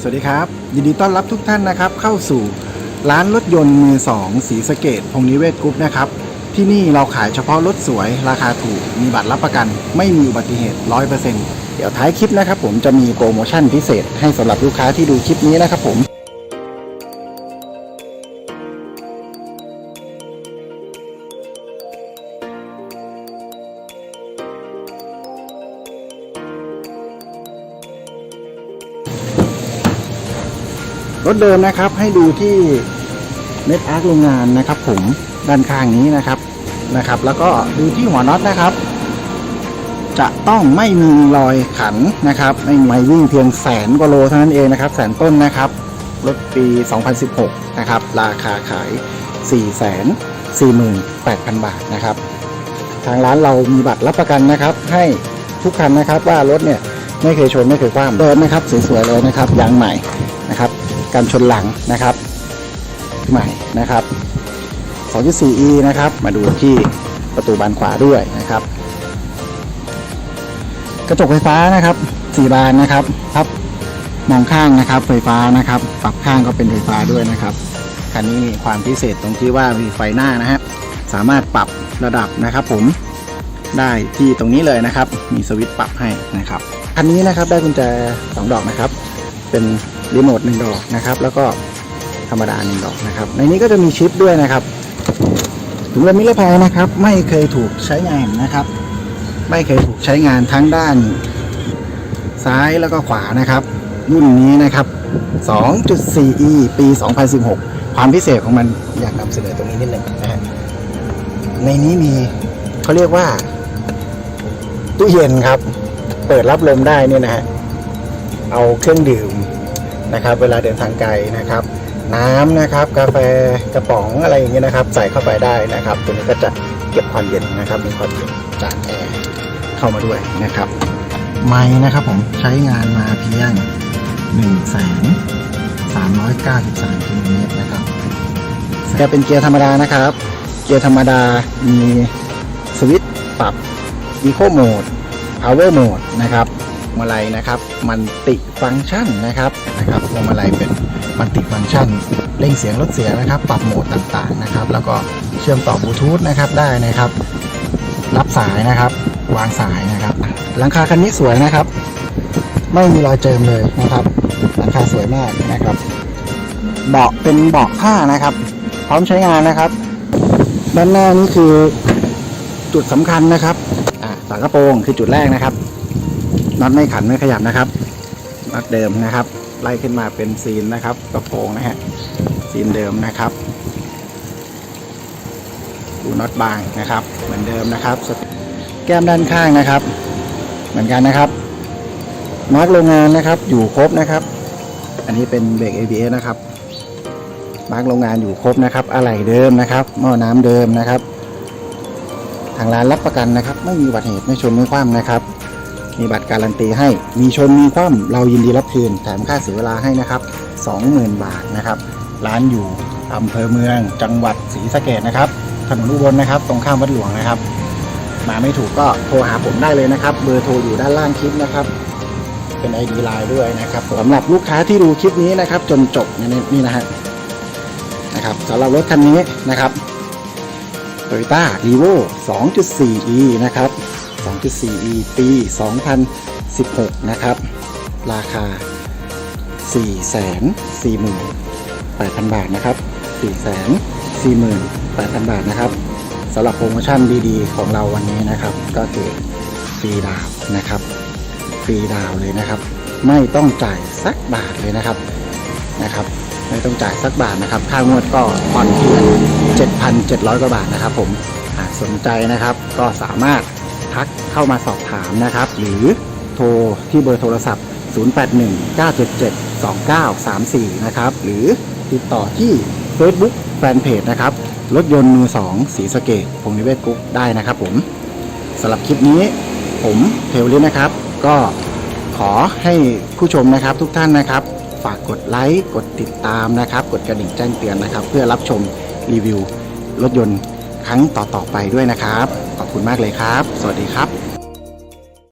สวัสดีครับ ยินดีต้อนรับทุกท่านนะครับ เข้าสู่ร้านรถยนต์มือสองสีสะเกตพงนิเวศกรุ๊ปนะครับ ที่นี่เราขายเฉพาะรถสวย ราคาถูกมีบัตรรับประกัน ไม่มีอุบัติเหตุ 100%เดี๋ยวท้ายคลิปนะครับ ผมจะมีโปรโมชั่นพิเศษให้สำหรับลูกค้าที่ดูคลิปนี้นะครับผม รถเดิมนะครับให้ดูที่เม็ดอาร์คโรงงานนะครับ ผมด้านข้างนี้นะครับนะครับ แล้วก็ดูที่หัวน็อตนะครับ จะต้องไม่มีรอยขันนะครับไม่ไม่วิ่งเพียงแสนกว่าโลเท่านั้นเองนะครับ แสนต้นนะครับรถปี 2016 นะครับ ราคาขาย 4 4 8 0 0 0 บาทนะครับ ทางร้านเรามีบัตรรับประกันนะครับ ให้ทุกคันนะครับว่ารถเนี่ยไม่เคยชนไม่เคยคว่ำเดินนะครับสวยๆเลยนะครับยางใหม่ การชนหลังนะครับใหม่นะครับ 2.4e นะครับ มาดูที่ประตูบานขวาด้วยนะครับ กระจกไฟฟ้านะครับสี่บานนะครับพับมองข้างนะครับ ไฟฟ้านะครับ ปรับข้างก็เป็นไฟฟ้าด้วยนะครับคันนี้มีความพิเศษตรงที่ว่ามีไฟหน้านะฮะสามารถปรับระดับนะครับผมได้ที่ตรงนี้เลยนะครับ มีสวิตช์ปรับให้นะครับคันนี้นะครับได้กุญแจสองดอกนะครับ เป็น รีโมทหนึ่งดอกนะครับ แล้วก็ธรรมดาหนึ่งดอกนะครับ ในนี้ก็จะมีชิปด้วยนะครับถุงลมนิรภัยนะครับ ไม่เคยถูกใช้งานนะครับ ไม่เคยถูกใช้งานทั้งด้าน ซ้ายแล้วก็ขวานะครับ รุ่นนี้นะครับ 2.4e ปี 2016 ความพิเศษของมันอยากนำเสนอตรงนี้นิดหนึ่งนะฮะในนี้มีเขาเรียกว่าตู้เย็นครับ เปิดรับลมได้เนี่ยนะฮะเอาเครื่องดื่ม นะครับ เวลาเดินทางไกลนะครับ น้ำนะครับกาแฟกระป๋องอะไรอย่างเงี้ยนะครับ ใส่เข้าไปได้นะครับ ตัวนี้ก็จะเก็บความเย็นนะครับ มีความเย็นจากแอร์เข้ามาด้วยนะครับ ไม้นะครับผมใช้งานมาเพียง1นึ่งแสนสามร้อยเก้าสิบสามกิโลเมตรนะครับจะเป็นเกียร์ธรรมดานะครับ เกียร์ธรรมดามีสวิตช์ปรับ Eco Mode Power Mode นะครับ วงมาลัยนะครับ มันติฟังก์ชันนะครับนะครับพวงมาลัยเป็นมันติฟังก์ชันเร่งเสียงลดเสียงนะครับ ปรับโหมดต่างๆนะครับ แล้วก็เชื่อมต่อบลูทูธนะครับได้นะครับ รับสายนะครับ วางสายนะครับหลังคาคันนี้สวยนะครับ ไม่มีรอยเจิมเลยนะครับหลังคาสวยมากนะครับเบาะเป็นเบาะผ้านะครับ พร้อมใช้งานนะครับ ด้านหน้านี่คือจุดสำคัญนะครับอ่าฝากระโปรงคือจุดแรกนะครับ น็อตไม่ขันไม่ขยับนะครับน็อตเดิมนะครับ ไล่ขึ้นมาเป็นซีนนะครับกระโปรงนะฮะซีนเดิมนะครับดูน็อตบางนะครับ เหมือนเดิมนะครับ แก้มด้านข้างนะครับ เหมือนกันนะครับมาร์กโรงงานนะครับ อยู่ครบนะครับ อันนี้เป็นเบรก ABS นะครับมาร์กโรงงานอยู่ครบนะครับอะไหล่เดิมนะครับหม้อน้ำเดิมนะครับ ทางร้านรับประกันนะครับ ไม่มีอุบัติเหตุไม่ชนไม่คว่ำนะครับ มีบัตรการันตีให้ มีชนมีคว่ำเรายินดีรับคืน แถมค่าเสียเวลาให้นะครับ 20,000 บาทนะครับ ร้านอยู่อำเภอเมือง จังหวัดศรีสะเกษนะครับ ถนนอุบลนะครับ ตรงข้ามวัดหลวงนะครับ มาไม่ถูกก็โทรหาผมได้เลยนะครับ เบอร์โทรอยู่ด้านล่างคลิปนะครับเป็น ID ไลน์ด้วยนะครับสำหรับลูกค้าที่ดูคลิปนี้นะครับ จนจบนี่นี่นะฮะนะครับสำหรับรถคันนี้นะครับ Toyota r e v o 2.4e นะครับ 2.4e ปี 2016 นะครับ ราคา 448,000 บาทนะครับ 448,000 บาทนะครับสำหรับโปรโมชั่นดีๆ ของเราวันนี้นะครับ ก็คือฟรีดาวนะครับ ฟรีดาวเลยนะครับ ไม่ต้องจ่ายสักบาทเลยนะครับนะครับไม่ต้องจ่ายสักบาทนะครับ ค่างวดก็ผ่อนเพียง7,700 กว่าบาทนะครับผม หากสนใจนะครับก็สามารถ ทักเข้ามาสอบถามนะครับ หรือโทรที่เบอร์โทรศัพท์ 0819772934 นะครับ หรือติดต่อที่ Facebook แฟนเพจนะครับ รถยนต์มือสองสีสเกตพงนิเวศกรุ๊ปได้นะครับผมสำหรับคลิปนี้ผมเทวลิสนะครับ ก็ขอให้ผู้ชมนะครับทุกท่านนะครับ ฝากกดไลค์กดติดตามนะครับ กดกระดิ่งแจ้งเตือนนะครับ เพื่อรับชมรีวิวรถยนต์ครั้งต่อๆไปด้วยนะครับ คุณมากเลยครับ สวัสดีครับ